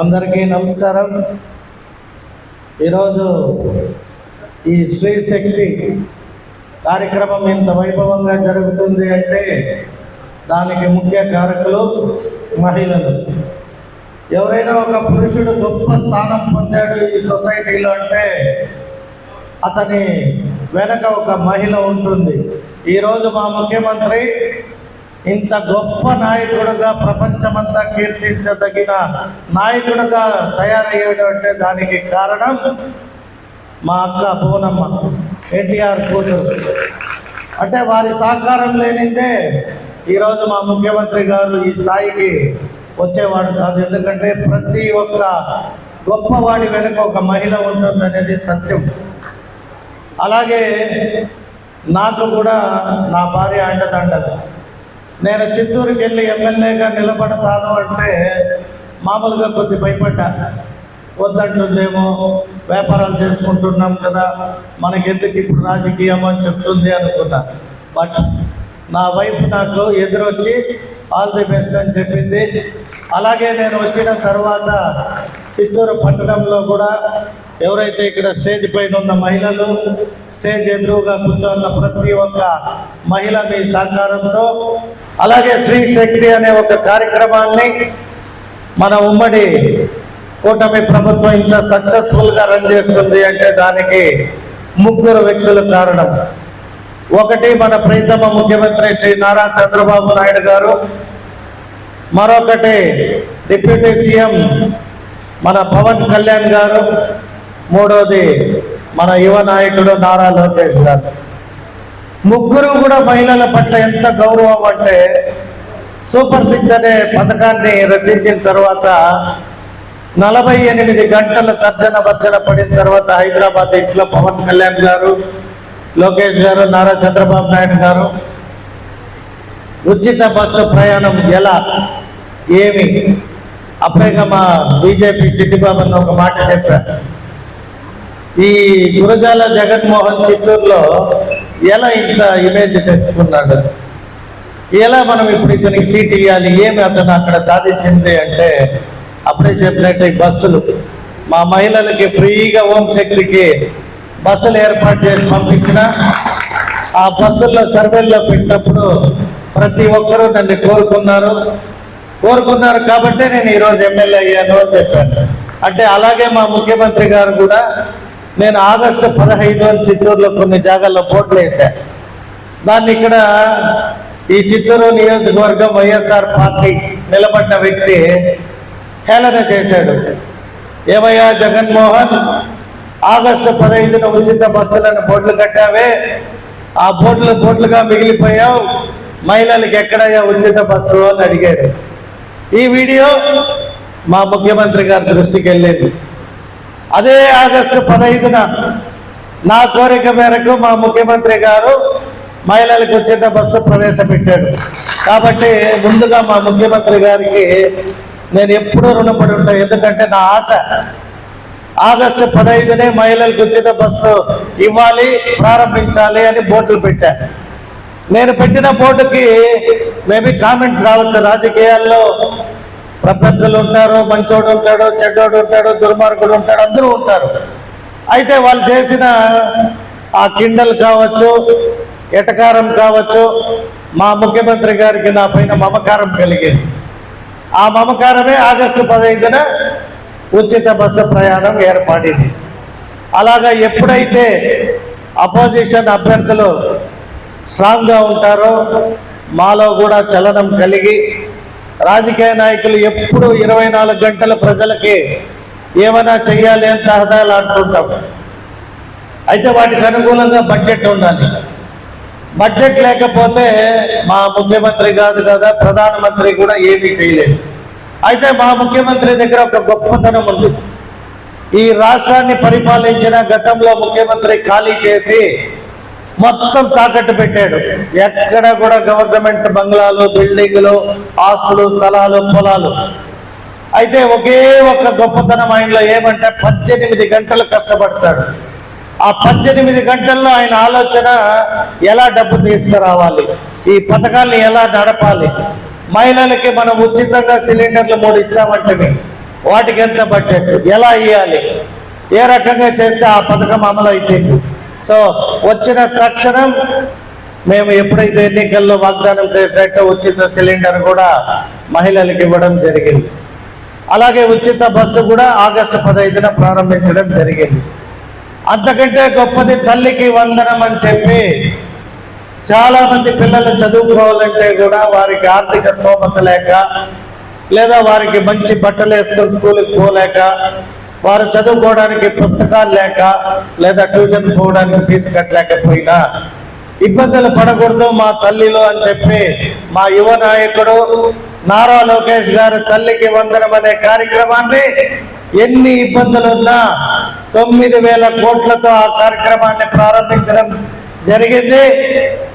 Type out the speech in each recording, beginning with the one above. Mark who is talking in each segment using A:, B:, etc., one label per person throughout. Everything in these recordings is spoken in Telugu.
A: అందరికీ నమస్కారం. ఈరోజు ఈ శ్రీ శక్తి కార్యక్రమం ఇంత వైభవంగా జరుగుతుంది అంటే దానికి ముఖ్య కారకులు మహిళలు. ఎవరైనా ఒక పురుషుడు గొప్ప స్థానం పొందాడు ఈ సొసైటీలో అంటే అతని వెనక ఒక మహిళ ఉంటుంది. ఈరోజు మా ముఖ్యమంత్రి ఇంత గొప్ప నాయకుడుగా ప్రపంచమంతా కీర్తించదగిన నాయకుడుగా తయారయ్యాడు దానికి కారణం మా అక్క భువనమ్మ ఎన్టీఆర్ కూతురు. అంటే వారి సహకారం లేనిదే ఈరోజు మా ముఖ్యమంత్రి గారు ఈ స్థాయికి వచ్చేవాడు కాదు. ఎందుకంటే ప్రతి ఒక్క గొప్పవాడి వెనుక ఒక మహిళ ఉంటుందనేది సత్యం. అలాగే నాకు కూడా నా భార్య అండదండదు నేను చిత్తూరుకి వెళ్ళి ఎమ్మెల్యేగా నిలబడతాను అంటే మామూలుగా కొద్ది భయపడ్డా. వద్దంటుందేమో వ్యాపారాలు చేసుకుంటున్నాం కదా మనకెందుకు ఇప్పుడు రాజకీయం అని చెప్తుంది అనుకున్నా. బట్ నా వైఫ్ నాకు ఎదురొచ్చి ఆల్ ది బెస్ట్ అని చెప్పింది. అలాగే నేను వచ్చిన తర్వాత చిత్తూరు పట్టణంలో కూడా ఎవరైతే ఇక్కడ స్టేజ్ పైన ఉన్న మహిళలు స్టేజ్ ఎదురుగా కూర్చొన్న ప్రతి ఒక్క మహిళ మీ సహకారంతో అలాగే శ్రీ శక్తి అనే ఒక కార్యక్రమాన్ని మన ఉమ్మడి కూటమి ప్రభుత్వం ఇంత సక్సెస్ఫుల్గా రన్ చేస్తుంది అంటే దానికి ముగ్గురు వ్యక్తులు కారణం. ఒకటి మన ప్రీతమ ముఖ్యమంత్రి శ్రీ నారా చంద్రబాబు నాయుడు గారు. మరొకటి డిప్యూటీ సీఎం మన పవన్ కళ్యాణ్ గారు మూడోది మన యువ నాయకుడు నారా లోకేష్ గారు. ముగ్గురు కూడా మహిళల పట్ల ఎంత గౌరవం అంటే సూపర్ సిక్స్ అనే పథకాన్ని రచించిన తర్వాత నలభై ఎనిమిది గంటల తర్జన భర్జన పడిన తర్వాత హైదరాబాద్ ఇంట్లో పవన్ కళ్యాణ్ గారు లోకేష్ గారు నారా చంద్రబాబు నాయుడు గారు. ఉచిత బస్సు ప్రయాణం ఎలా? ఏమి? అప్పటిగా మా బీజేపీ చిట్టిబాబన్న ఒక మాట చెప్పారు. ఈ గురజాల జగన్మోహన్ చిత్తూరులో ఎలా ఇంత ఇమేజ్ తెచ్చుకున్నాడు? ఎలా మనం ఇప్పుడు ఇతనికి సీట్ ఇవ్వాలి? ఏమి అతను అక్కడ సాధించింది అంటే అప్పుడే చెప్పినట్టు బస్సులు. మా మహిళలకి ఫ్రీగా హోం శక్తికి బస్సులు ఏర్పాటు చేసి పంపించిన ఆ బస్సుల్లో సర్వేల్లో పెట్టినప్పుడు ప్రతి ఒక్కరూ నన్ను కోరుకున్నారు. కోరుకున్నారు కాబట్టి నేను ఈరోజు ఎమ్మెల్యే అయ్యాను అని చెప్పాను. అంటే అలాగే మా ముఖ్యమంత్రి గారు కూడా నేను ఆగస్టు పదహైదు అని చిత్తూరులో కొన్ని జాగాల్లో పోట్లు వేశాను దాన్ని ఇక్కడ ఈ చిత్తూరు నియోజకవర్గం వైఎస్ఆర్ పార్టీ నిలబడిన వ్యక్తి హేళన చేశాడు. ఏమయ్యా జగన్మోహన్ ఆగస్టు పదహైదున ఉచిత బస్సులను బోట్లు కట్టావే. ఆ బోట్లు బోట్లుగా మిగిలిపోయావు. మహిళలకు ఎక్కడయ్యా ఉచిత బస్సు అని అడిగాడు ఈ వీడియో మా ముఖ్యమంత్రి గారి దృష్టికి వెళ్ళేది. అదే ఆగస్టు పదహైదున నా కోరిక మేరకు మా ముఖ్యమంత్రి గారు మహిళలకు ఉచిత బస్సు ప్రవేశపెట్టాడు. కాబట్టి ముందుగా మా ముఖ్యమంత్రి గారికి నేను ఎప్పుడూ రుణపడి ఉంటాను ఎందుకంటే నా ఆశ ఆగస్టు పదహైదునే మహిళలకు ఉచిత బస్సు ఇవ్వాలి ప్రారంభించాలి అని బోర్డులు పెట్టాను నేను పెట్టిన బోర్డుకి మేబీ కామెంట్స్ రావచ్చు. రాజకీయాల్లో ప్రపంచలు ఉంటారు మంచోడు ఉంటాడు చెడ్డోడు ఉంటాడు దుర్మార్గుడు ఉంటాడు అందరూ ఉంటారు. అయితే వాళ్ళు చేసిన ఆ కిండల్ కావచ్చు ఎటకారం కావచ్చు మా ముఖ్యమంత్రి గారికి నా పైన మమకారం కలిగింది. ఆ మమకారమే ఆగస్టు పదహైదున ఉచిత బస్సు ప్రయాణం ఏర్పడింది. అలాగా ఎప్పుడైతే అపోజిషన్ అభ్యర్థులు స్ట్రాంగ్గా ఉంటారో మాలో కూడా చలనం కలిగి రాజకీయ నాయకులు ఎప్పుడు ఇరవై నాలుగు గంటల ప్రజలకి ఏమైనా చెయ్యాలి అని తహదాలాడుతుంటాం అయితే వాటికి అనుకూలంగా బడ్జెట్ ఉండాలి. బడ్జెట్ లేకపోతే మా ముఖ్యమంత్రి కాదు కదా ప్రధానమంత్రి కూడా ఏమీ చేయలేదు. అయితే మా ముఖ్యమంత్రి దగ్గర ఒక గొప్పతనం ఉంది. ఈ రాష్ట్రాన్ని పరిపాలించిన గతంలో ముఖ్యమంత్రి ఖాళీ చేసి మొత్తం తాకట్టు పెట్టాడు. ఎక్కడ కూడా గవర్నమెంట్ బంగ్లాలు బిల్డింగులు ఆస్తులు స్థలాలు పొలాలు. అయితే ఒకే ఒక్క గొప్పతనం ఆయనలో ఏమంటే పద్దెనిమిది గంటలు కష్టపడతాడు. ఆ పద్దెనిమిది గంటల్లో ఆయన ఆలోచన ఎలా డబ్బు తీసుకురావాలి? ఈ పథకాల్ని ఎలా నడపాలి? మహిళలకి మనం ఉచితంగా సిలిండర్లు మూడు ఇస్తామంటే వాటికి ఎంత బడ్జెట్? ఎలా ఇవ్వాలి ఏ రకంగా చేస్తే ఆ పథకం అమలు అవుతుంది సో వచ్చిన తక్షణం మేము ఎప్పుడైతే ఎన్నికల్లో వాగ్దానం చేసినట్టు ఉచిత సిలిండర్ కూడా మహిళలకు ఇవ్వడం జరిగింది. అలాగే ఉచిత బస్సు కూడా ఆగస్టు పదహైదున ప్రారంభించడం జరిగింది. అంతకంటే గొప్పది తల్లికి వందనం అని చెప్పి చాలా మంది పిల్లలు చదువుకోవాలంటే కూడా వారికి ఆర్థిక స్తోమత లేక లేదా వారికి మంచి బట్టలు వేసుకొని స్కూల్కి పోలేక వారు చదువుకోవడానికి పుస్తకాలు లేక లేదా ట్యూషన్ పోవడానికి ఫీజు కట్టలేకపోయినా ఇబ్బందులు పడకూడదు మా తల్లిలో అని చెప్పి మా యువ నాయకుడు నారా లోకేష్ గారు తల్లికి వందనం అనే కార్యక్రమాన్ని ఎన్ని ఇబ్బందులున్నా తొమ్మిది వేల కోట్లతో ఆ కార్యక్రమాన్ని ప్రారంభించడం జరిగింది.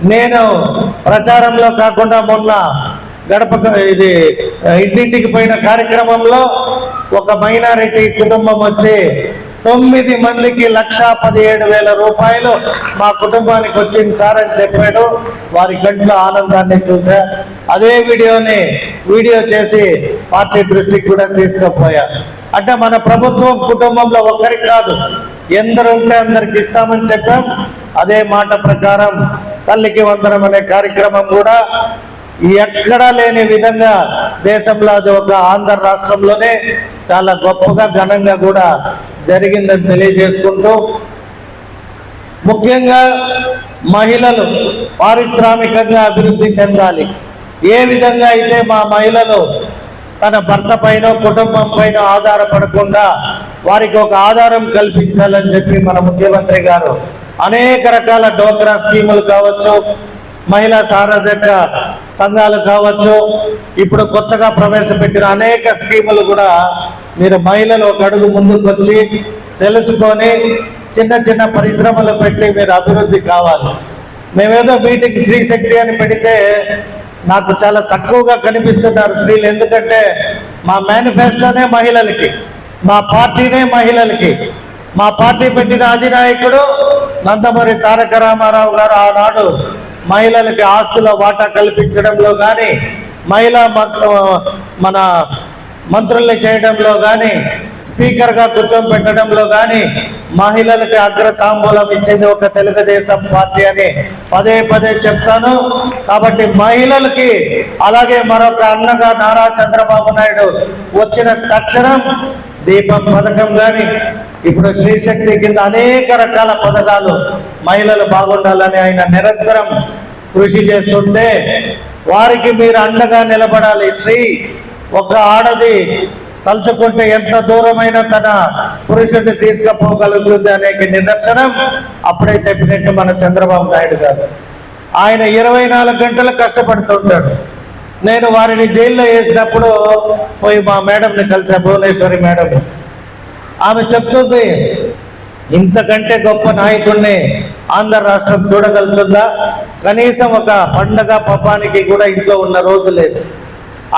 A: నేను ప్రచారంలో కాకుండా మొన్న గడప ఇది ఇంటింటికి పోయిన కార్యక్రమంలో ఒక మైనారిటీ కుటుంబం వచ్చి తొమ్మిది మందికి లక్ష పదిహేడు వేల రూపాయలు మా కుటుంబానికి వచ్చింది సార్ అని చెప్పాడు. వారి కంట్లో ఆనందాన్ని చూసా. అదే వీడియోని వీడియో చేసి పార్టీ దృష్టికి కూడా తీసుకుపోయా. అంటే మన ప్రభుత్వం కుటుంబంలో ఒక్కరికి కాదు ఎందరు ఉంటే అందరికి ఇస్తామని చెప్పాం. అదే మాట ప్రకారం తల్లికి వందనం అనే కార్యక్రమం కూడా ఎక్కడా లేని విధంగా దేశంలో అది ఒక ఆంధ్ర రాష్ట్రంలోనే చాలా గొప్పగా ఘనంగా కూడా జరిగిందని తెలియజేసుకుంటూ ముఖ్యంగా మహిళలు పారిశ్రామికంగా అభివృద్ధి చెందాలి. ఏ విధంగా అయితే మా మహిళలు తన భర్త పైన కుటుంబం పైన ఆధారపడకుండా వారికి ఒక ఆధారం కల్పించాలని చెప్పి మన ముఖ్యమంత్రి గారు అనేక రకాల డోక్రా స్కీములు కావచ్చు మహిళా సారథక సంఘాలు కావచ్చు ఇప్పుడు కొత్తగా ప్రవేశపెట్టిన అనేక స్కీములు కూడా మీరు మహిళలు ఒక అడుగు ముందుకు వచ్చి తెలుసుకొని చిన్న చిన్న పరిశ్రమలు పెట్టి మీరు అభివృద్ధి కావాలి. మేమేదో మీటింగ్ స్త్రీ శక్తి అని పెడితే నాకు చాలా తక్కువగా కనిపిస్తున్నారు స్త్రీలు ఎందుకంటే మా మేనిఫెస్టోనే మహిళలకి మా పార్టీనే మహిళలకి. మా పార్టీ పెట్టిన అధినాయకుడు నందమూరి తారక రామారావు గారు ఆనాడు మహిళలకి ఆస్తుల వాటా కల్పించడంలో కానీ మహిళా మన మంత్రుల్ని చేయడంలో కానీ స్పీకర్గా కూర్చోబెట్టడంలో కానీ మహిళలకి అగ్ర తాంబూలం ఇచ్చింది ఒక తెలుగుదేశం పార్టీ అని పదే పదే చెప్తాను. కాబట్టి మహిళలకి అలాగే మరొక అన్నగా నారా చంద్రబాబు నాయుడు వచ్చిన తక్షణం దీపం పథకం కానీ ఇప్పుడు శ్రీశక్తి కింద అనేక రకాల పథకాలు మహిళలు బాగుండాలని ఆయన నిరంతరం కృషి చేస్తుంటే వారికి మీరు అండగా నిలబడాలి. శ్రీ ఒక ఆడది తలుచుకుంటే ఎంత దూరమైన తన పురుషుడిని తీసుకుపోగలుగుతుంది అనే నిదర్శనం అప్పుడే చెప్పినట్టు మన చంద్రబాబు నాయుడు గారు. ఆయన ఇరవై నాలుగు గంటలు కష్టపడుతుంటాడు. నేను వారిని జైల్లో వేసినప్పుడు పోయి మా మేడంని కలిసా భువనేశ్వరి మేడం ఆమె చెప్తుంది ఇంతకంటే గొప్ప నాయకుడిని ఆంధ్ర రాష్ట్రం చూడగలుగుతుందా? కనీసం ఒక పండగ పబ్బానికి కూడా ఇంట్లో ఉన్న రోజు లేదు.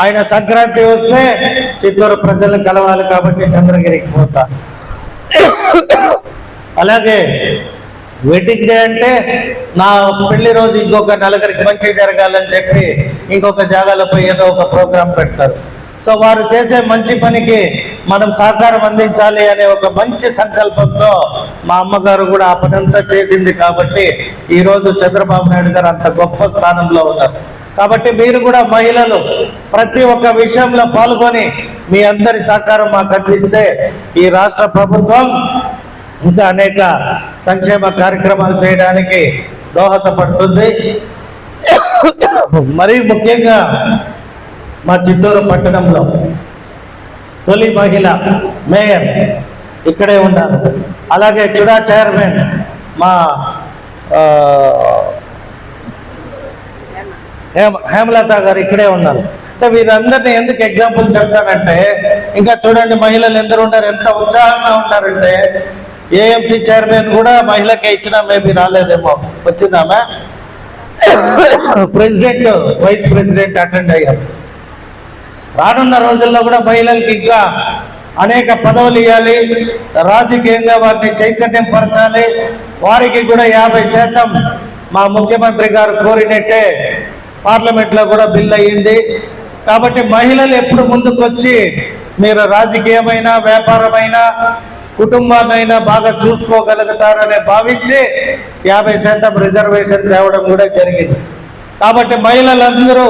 A: ఆయన సంక్రాంతి వస్తే చిత్తూరు ప్రజలను కలవాలి కాబట్టి చంద్రగిరికి పోతా. అలాగే వెడ్డింగ్ డే అంటే నా పెళ్ళి రోజు ఇంకొక నలుగురికి మంచి జరగాలని చెప్పి ఇంకొక జాగాలపై ఏదో ఒక ప్రోగ్రాం పెడతారు. సో వారు చేసే మంచి పనికి మనం సహకారం అందించాలి అనే ఒక మంచి సంకల్పంతో మా అమ్మగారు కూడా ఆ పనంతా చేసింది కాబట్టి ఈరోజు చంద్రబాబు నాయుడు గారు అంత గొప్ప స్థానంలో ఉన్నారు. కాబట్టి మీరు కూడా మహిళలు ప్రతి ఒక్క విషయంలో పాల్గొని మీ అందరి సహకారం మాకు అందిస్తే ఈ రాష్ట్ర ప్రభుత్వం ఇంకా అనేక సంక్షేమ కార్యక్రమాలు చేయడానికి దోహదపడుతుంది. మరీ ముఖ్యంగా మా చిత్తూరు పట్టణంలో తొలి మహిళ మేయర్ ఇక్కడే ఉన్నారు. అలాగే చుడా చైర్మన్ మా హేమ హేమలత గారు ఇక్కడే ఉన్నారు. అంటే వీరందరినీ ఎందుకు ఎగ్జాంపుల్ చెప్తానంటే ఇంకా చూడండి మహిళలు ఎందరు ఉన్నారు ఎంత ఉత్సాహంగా ఉన్నారంటే ఏఎంసీ చైర్మన్ కూడా మహిళకే ఇచ్చినా మేబీ రాలేదేమో. వచ్చిందామా? ప్రెసిడెంట్ వైస్ ప్రెసిడెంట్ అటెండ్ అయ్యారు. రానున్న రోజుల్లో కూడా మహిళలకు ఇంకా అనేక పదవులు ఇవ్వాలి. రాజకీయంగా వారిని చైతన్యం పరచాలి. వారికి కూడా యాభై శాతం మా ముఖ్యమంత్రి గారు కోరినట్టే పార్లమెంట్లో కూడా బిల్ అయ్యింది. కాబట్టి మహిళలు ఎప్పుడు ముందుకొచ్చి మీరు రాజకీయమైన వ్యాపారమైన కుటుంబాన్నైనా బాగా చూసుకోగలుగుతారని భావించి యాభై శాతం రిజర్వేషన్ తేవడం కూడా జరిగింది. కాబట్టి మహిళలందరూ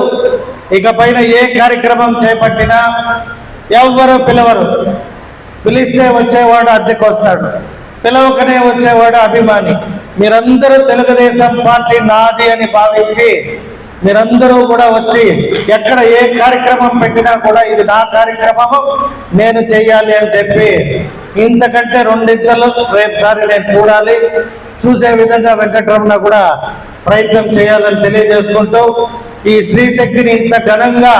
A: ఇక పైన ఏ కార్యక్రమం చేపట్టినా ఎవ్వరు పిలవరు. పిలిస్తే వచ్చేవాడు అద్దెకు వస్తాడు పిలవకనే వచ్చేవాడు అభిమాని. మీరందరూ తెలుగుదేశం పార్టీ నాది అని భావించి మీరందరూ కూడా వచ్చి ఎక్కడ ఏ కార్యక్రమం పెట్టినా కూడా ఇది నా కార్యక్రమము నేను చెయ్యాలి అని చెప్పి ఇంతకంటే రెండింతలు రేపుసారి నేను చూడాలి. చూసే విధంగా వెంకటరమణ కూడా ప్రయత్నం చేయాలని తెలియజేసుకుంటూ ఈ స్త్రీశక్తిని ఇంత ఘనంగా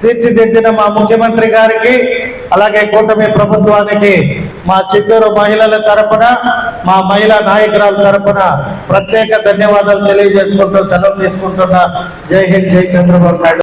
A: తీర్చిదిద్దిన మా ముఖ్యమంత్రి గారికి అలాగే కూటమి ప్రభుత్వానికి మా చిత్తూరు మహిళల తరపున మా మహిళా నాయకురాల తరపున ప్రత్యేక ధన్యవాదాలు తెలియజేసుకుంటూ సెలవు తీసుకుంటున్న. జై హింద్ జై చంద్రబాబు నాయుడు.